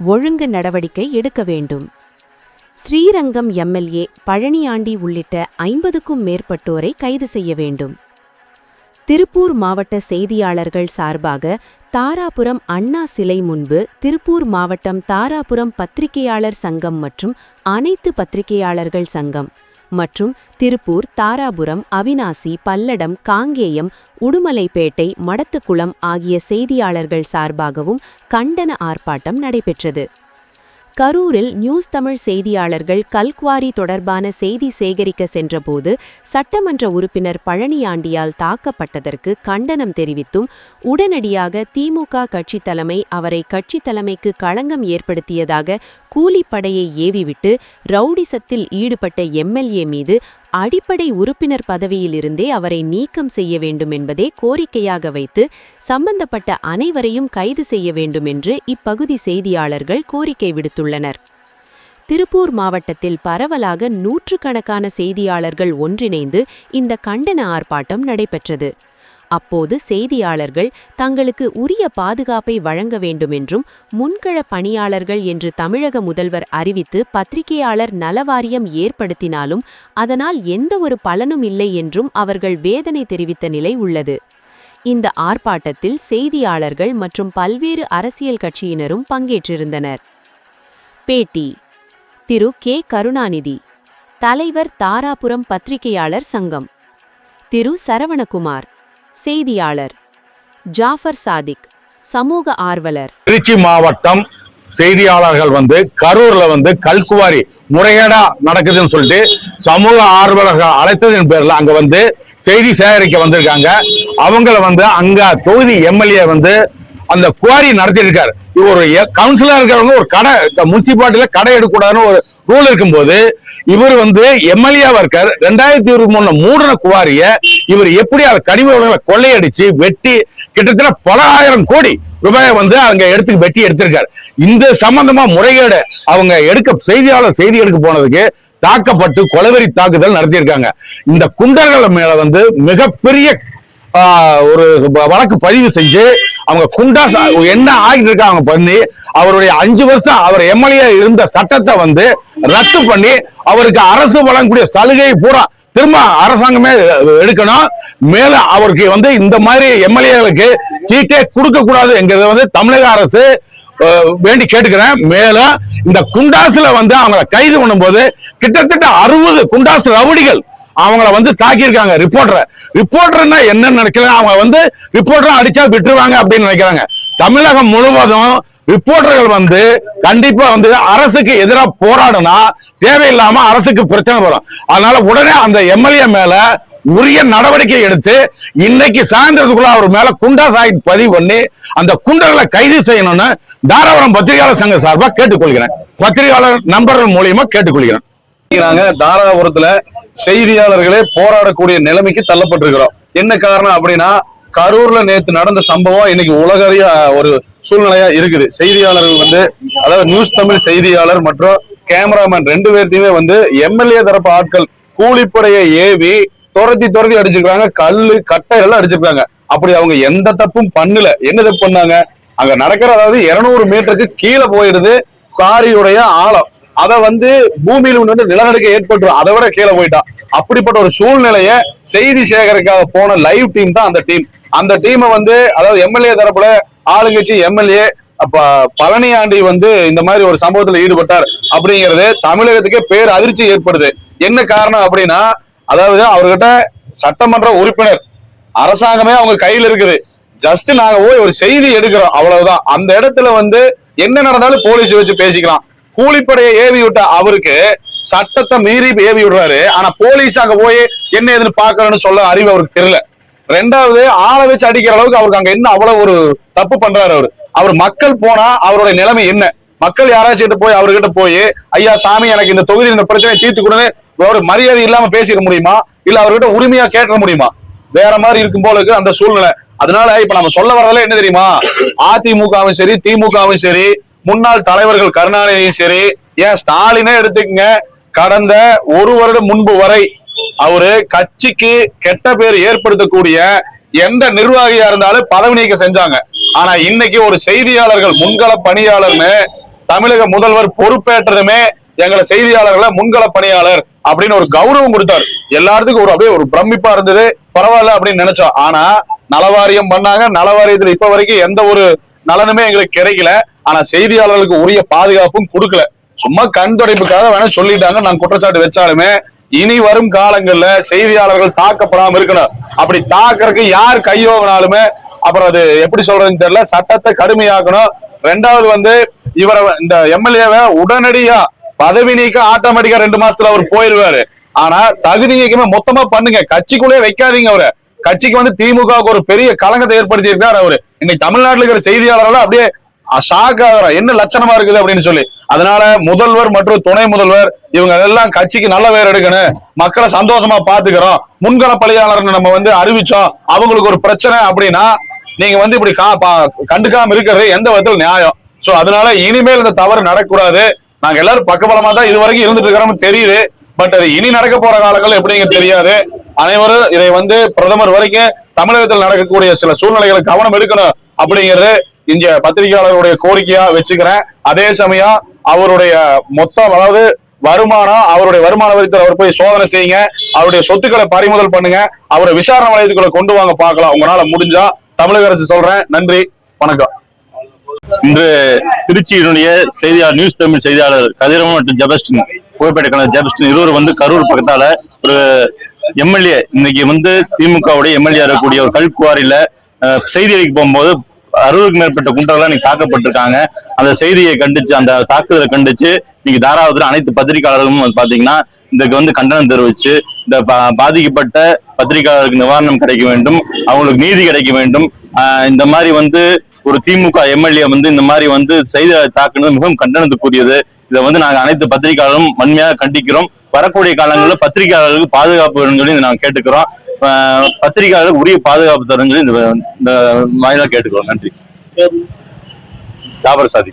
ஒழுங்கு நடவடிக்கை எடுக்க வேண்டும். ஸ்ரீரங்கம் எம்எல்ஏ பழனியாண்டி உள்ளிட்ட ஐம்பதுக்கும் மேற்பட்டோரை கைது செய்ய வேண்டும். திருப்பூர் மாவட்ட செய்தியாளர்கள் சார்பாக தாராபுரம் அண்ணா சிலை முன்பு திருப்பூர் மாவட்டம் தாராபுரம் பத்திரிகையாளர் சங்கம் மற்றும் அனைத்து பத்திரிகையாளர்கள் சங்கம் மற்றும் திருப்பூர் தாராபுரம் அவினாசி பல்லடம் காங்கேயம் உடுமலைப்பேட்டை மடத்துக்குளம் ஆகிய செய்தியாளர்கள் சார்பாகவும் கண்டன ஆர்ப்பாட்டம் நடைபெற்றது. கரூரில் நியூஸ் தமிழ் செய்தியாளர்கள் கல்குவாரி தொடர்பான செய்தி சேகரிக்க சென்றபோது சட்டமன்ற உறுப்பினர் பழனியாண்டியால் தாக்கப்பட்டதற்கு கண்டனம் தெரிவித்தும் உடனடியாக திமுக கட்சி தலைமை அவரை கட்சி தலைமைக்கு களங்கம் ஏற்படுத்தியதாக கூலிப்படையை ஏவிவிட்டு ரவுடிசத்தில் ஈடுபட்ட எம்எல்ஏ மீது அடிப்படை உறுப்பினர் பதவியிலிருந்தே அவரை நீக்கம் செய்ய வேண்டும் என்பதே கோரிக்கையாக வைத்து சம்பந்தப்பட்ட அனைவரையும் கைது செய்ய வேண்டும் என்று இப்பகுதி செய்தியாளர்கள் கோரிக்கை விடுத்துள்ளனர். திருப்பூர் மாவட்டத்தில் பரவலாக நூற்றுக்கணக்கான செய்தியாளர்கள் ஒன்றிணைந்து இந்த கண்டன ஆர்ப்பாட்டம் நடைபெற்றது. அப்போது செய்தியாளர்கள் தங்களுக்கு உரிய பாதுகாப்பை வழங்க வேண்டுமென்றும் முன்கள பணியாளர்கள் என்று தமிழக முதல்வர் அறிவித்து பத்திரிகையாளர் நலவாரியம் ஏற்படுத்தினாலும் அதனால் எந்த ஒரு பலனும் இல்லை என்றும் அவர்கள் வேதனை தெரிவித்த நிலை உள்ளது. இந்த ஆர்ப்பாட்டத்தில் செய்தியாளர்கள் மற்றும் பல்வேறு அரசியல் கட்சியினரும் பங்கேற்றிருந்தனர். பேட்டி திரு. கே. கருணாநிதி தலைவர் தாராபுரம் பத்திரிகையாளர் சங்கம் திரு. சரவணகுமார் செய்தியாளர் ஜாஃபர் சாதிக் சமூக ஆர்வலர். திருச்சி மாவட்டம் செய்தியாளர்கள் வந்து கரூர்ல வந்து கல்குவாரி முறைகேடா நடக்குதுன்னு சொல்லிட்டு சமூக ஆர்வலர்கள் அழைத்ததின் பேர்ல அங்க வந்து செய்தி சேகரிக்க வந்திருக்காங்க. அவங்கள வந்து அங்க தொகுதி எம்எல்ஏ வந்து அந்த குவாரி நடத்திட்டு இருக்காரு ஒரு கவுன்சிலர் இருக்கிறவங்க ஒரு கடை முனிசிபாலிட்டியில கடை எடுக்கக்கூடாதுன்னு ஒரு ரூல் இருக்கும்போது இவர் வந்து எம்எல்ஏ இருக்கார். ரெண்டாயிரத்தி இருபத்தி மூணுல மூடின குவாரிய இவர் எப்படி அதை கனிம வளங்களை கொள்ளையடிச்சு வெட்டி கிட்டத்தட்ட பல ஆயிரம் கோடி ரூபாயை வந்து அவங்க எடுத்து வெட்டி எடுத்திருக்காரு. இந்த சம்பந்தமா முறைகேடு அவங்க எடுக்க செய்தியாளர் செய்தி எடுக்க போனதுக்கு தாக்கப்பட்டு கொலவெறி தாக்குதல் நடத்தியிருக்காங்க. இந்த குண்டர்கள் மேல வந்து மிகப்பெரிய ஒரு வழக்கு பதிவு செஞ்சு அவங்க குண்டா என்ன ஆகிட்டு இருக்காங்க பண்ணி அவருடைய அஞ்சு வருஷம் அவர் எம்எல்ஏ இருந்த சட்டத்தை வந்து ரத்து பண்ணி அவருக்கு அரசு வழங்கக்கூடிய சலுகை பூரா திரும்ப அரசாங்கமே எடுக்கணும். மேல அவருக்கு வந்து இந்த மாதிரி எம்எல்ஏகளுக்கு சீட்டே கொடுக்க கூடாது என்கிறது வந்து தமிழக அரசு வேண்டி கேட்டுக்கிறேன். மேலும் இந்த குண்டாசுல வந்து அவங்கள கைது பண்ணும்போது கிட்டத்தட்ட அறுபது குண்டாசு ரவுடிகள் அவங்கள வந்து தாக்கியிருக்காங்க. ரிப்போர்ட்டரை ரிப்போர்ட்டர்னா என்ன நினைக்கிறாங்க அவங்க வந்து ரிப்போர்ட்டர் அடிச்சா விட்டுருவாங்க அப்படின்னு நினைக்கிறாங்க. தமிழகம் முழுவதும் ரிப்போர்ட்டர்கள் வந்து கண்டிப்பா வந்து அரசுக்கு எதிராக போராடுனா தேவையில்லாம அரசுக்கு பிரச்சனை வரும். அதனால உடனே அந்த எம்எல்ஏ மேல உரிய நடவடிக்கை எடுத்து இன்னைக்கு சாயந்தரத்துக்குள்ள அவர் மேல குண்டா சாஹிப் பதிவு பண்ணி அந்த குண்டர்களை கைது செய்யணும்னு தாராபுரம் பத்திரிகையாளர் சங்க சார்பாக கேட்டுக்கொள்கிறேன். பத்திரிகையாளர் நண்பர்கள் மூலியமா கேட்டுக்கொள்கிறேன். தாராபுரத்துல செய்தியாளர்களே போராடக்கூடிய நிலைமைக்கு தள்ளப்பட்டிருக்கிறோம். என்ன காரணம் அப்படின்னா கரூர்ல நேத்து நடந்த சம்பவம் இன்னைக்கு உலகறிய ஒரு சூழ்நிலையா இருக்குது. செய்தியாளர்கள் வந்து அதாவது நியூஸ் தமிழ் செய்தியாளர் மற்றும் கேமராமேன் ரெண்டு பேர்த்தையுமே வந்து எம்எல்ஏ தரப்பு ஆட்கள் கூலிப்படையை ஏவி துரத்தி துரத்தி அடிச்சிருக்காங்க. கல்லு கட்டை எல்லாம் அடிச்சிருக்காங்க. அப்படி அவங்க எந்த தப்பும் பண்ணல. என்ன தப்பு பண்ணாங்க? அங்க நடக்கிற அதாவது இருநூறு மீட்டருக்கு கீழே போயிடுது காரியுடைய ஆழம். அத வந்து பூமியில வந்து நிலநடுக்கம் ஏற்பட்டுரும் அதை விட கீழே போயிட்டான் அப்படிப்பட்ட ஒரு சூழ்நிலைய செய்தி சேகரிக்காக போன லைவ் டீம் தான் அந்த டீம் அந்த டீமை வந்து அதாவது எம்எல்ஏ தரப்புல ஆளுங்கட்சி எம்எல்ஏ அப்ப பழனியாண்டி வந்து இந்த மாதிரி ஒரு சம்பவத்துல ஈடுபட்டார். அப்படிங்கிறது தமிழகத்துக்கே பேர் அதிர்ச்சி ஏற்படுது. என்ன காரணம் அப்படின்னா அதாவது அவர்கிட்ட சட்டமன்ற உறுப்பினர் அரசாங்கமே அவங்க கையில இருக்குது. ஜஸ்ட் நாங்க போய் ஒரு செய்தி எடுக்கிறோம். அவ்வளவுதான். அந்த இடத்துல வந்து என்ன நடந்தாலும் போலீஸ் வச்சு பேசிக்கலாம். கூலிப்படையை ஏவி விட்ட அவருக்கு சட்டத்தை மீறி ஏவி விடுறாரு. ஆனா போலீஸ் அங்க போய் என்ன ஏதுன்னு பாக்குறேன்னு சொல்ல அறிவு அவருக்கு தெரியல. ரெண்டாவது ஆளை வச்சு அடிக்கிற அளவுக்கு அவருக்கு அங்க என்ன அவ்வளவு ஒரு தப்பு பண்றாரு அவரு. அவர் மக்கள் போனா அவருடைய நிலைமை என்ன? மக்கள் யாராச்சும் கிட்ட போய் அவர்கிட்ட போய் ஐயா சாமி எனக்கு இந்த தொகுதியில் இந்த பிரச்சனையை தீர்த்து கொடுன்னு ஒரு மரியாதை இல்லாம பேசிட முடியுமா? இல்ல அவர்கிட்ட உரிமையா கேட்க முடியுமா? வேற மாதிரி இருக்கும் போல இருக்கு அந்த சூழ்நிலை. அதனால இப்ப நம்ம சொல்ல வரதெல்லாம் என்ன தெரியுமா? அதிமுகவும் சரி திமுகவும் சரி முன்னாள் தலைவர்கள் கருணாநிதியும் சரி ஏன் ஸ்டாலினே எடுத்துக்கங்க. கடந்த ஒரு வருடம் முன்பு வரை அவரு கட்சிக்கு கெட்ட பேர் ஏற்படுத்தக்கூடிய எந்த நிர்வாகியா இருந்தாலும் பதவி நீக்கம் செஞ்சாங்க. ஆனா இன்னைக்கு ஒரு செய்தியாளர்கள் முன்கள பணியாளர்னு தமிழக முதல்வர் பொறுப்பேற்றதுமே எங்களை செய்தியாளர்களை முன்கள பணியாளர் அப்படின்னு ஒரு கௌரவம் கொடுத்தாரு. எல்லாத்துக்கும் ஒரு அப்படியே ஒரு பிரமிப்பா இருந்தது. பரவாயில்ல அப்படின்னு நினைச்சோம். ஆனா நலவாரியம் பண்ணாங்க. நலவாரியத்துல இப்ப வரைக்கும் எந்த ஒரு நலனுமே எங்களுக்கு கிடைக்கல. ஆனா செய்தியாளர்களுக்கு உரிய பாதுகாப்பும் கொடுக்கல. சும்மா கண் துடைப்புக்காக வேணா சொல்லிட்டாங்க. நான் குற்றச்சாட்டு வச்சாலுமே இனி வரும் காலங்கள்ல செய்தியாளர்கள் தாக்கப்படாம இருக்கணும். அப்படி தாக்கறதுக்கு யார் கையோகினாலுமே அப்புறம் அது எப்படி சொல்றதுன்னு தெரியல. சட்டத்தை கடுமையாக்கணும். ரெண்டாவது வந்து இவரை இந்த எம்எல்ஏவை உடனடியா பதவி நீக்கம் ஆட்டோமேட்டிக்கா ரெண்டு மாசத்துல அவர் போயிருவாரு. ஆனா தகுதி நீக்கமே மொத்தமா பண்ணுங்க. கட்சிக்குள்ளே வைக்காதீங்க அவரை. கட்சிக்கு வந்து திமுகவுக்கு ஒரு பெரிய களங்கத்தை ஏற்படுத்தி இருக்காரு அவரு. இன்னைக்கு தமிழ்நாட்டில் இருக்கிற செய்தியாளர்கள் அப்படியே ஷாக் ஆகிறார் என்ன லட்சணமா இருக்குது அப்படின்னு சொல்லி. அதனால முதல்வர் மற்றும் துணை முதல்வர் இவங்க எல்லாம் கட்சிக்கு நல்ல பேர் எடுக்கணும். மக்களை சந்தோஷமா பாத்துக்கிறோம். முன்கள பலியாளர்னு நம்ம வந்து அறிவிச்சோம். அவங்களுக்கு ஒரு பிரச்சனை அப்படின்னா நீங்க வந்து இப்படி கா- பா- கண்டுக்காம இருக்கிறது எந்த விதத்துல நியாயம்? சோ அதனால இனிமேல் இந்த தவறு நடக்கக்கூடாது. நாங்க எல்லாரும் பக்கபலமா தான் இது வரைக்கும் இருந்துட்டு இருக்கிறோம்னு தெரியுது. பட் அது இனி நடக்க போற காலங்கள் எப்படிங்க தெரியாது. அனைவரும் இதை வந்து பிரதமர் வரைக்கும் தமிழகத்தில் நடக்கக்கூடிய சில சூழ்நிலைகளை கவனம் எடுக்கணும் அப்படிங்கிறது இங்க பத்திரிகையாளர்களுடைய கோரிக்கையா வச்சுக்கிறேன். அதே சமயம் அவருடைய மொத்தம் அதாவது வருமானம் அவருடைய வருமான வரித்தில் அவர் போய் சோதனை செய்யுங்க. அவருடைய சொத்துக்களை பறிமுதல் பண்ணுங்க. அவரை விசாரணை வளையத்துக்குள்ள கொண்டு வாங்க பார்க்கலாம். உங்களால முடிஞ்சா தமிழக அரசு சொல்றேன். நன்றி. வணக்கம். இன்று திருச்சியினுடைய செய்தியாளர் நியூஸ் தமிழ் செய்தியாளர் கதிரவன் மற்றும் ஜபஸ்டின் புகைப்பட கலைஞர் ஜெபஸ்டின் இருவர் வந்து கரூர் பக்கத்தால ஒரு எம்எல்ஏ இன்னைக்கு வந்து திமுகவுடைய எம்எல்ஏ இருக்கக்கூடிய ஒரு கல்குவாரியில செய்தி அறிக்கை போகும்போது அறுபதுக்கு மேற்பட்ட குண்டர்கள் இன்னைக்கு தாக்கப்பட்டிருக்காங்க. அந்த செய்தியை கண்டிச்சு அந்த தாக்குதலை கண்டிச்சு இன்னைக்கு தாராபுரத்தில் அனைத்து பத்திரிகையாளர்களும் வந்து பாத்தீங்கன்னா இதுக்கு வந்து கண்டனம் தெரிவிச்சு இந்த பா- பாதிக்கப்பட்ட பத்திரிகையாளருக்கு நிவாரணம் கிடைக்க வேண்டும் அவங்களுக்கு நீதி கிடைக்க வேண்டும். ஆஹ் இந்த மாதிரி வந்து ஒரு திமுக எம்எல்ஏ வந்து இந்த மாதிரி வந்து செய்தி தாக்குனது மிகவும் கண்டனத்துக்குரியது. இதை வந்து நாங்க அனைத்து பத்திரிகையாளரும் வன்மையாக கண்டிக்கிறோம். வரக்கூடிய காலங்களில் பத்திரிகையாளர்களுக்கு பாதுகாப்பு வேணும்னு சொல்லி நாங்க கேட்டுக்கிறோம். பத்திரிகையாளர்களுக்கு உரிய பாதுகாப்பு தரும் சொல்லி இந்த இந்த வாயிலாக கேட்டுக்கிறோம். நன்றி. ஜாபர் சாதி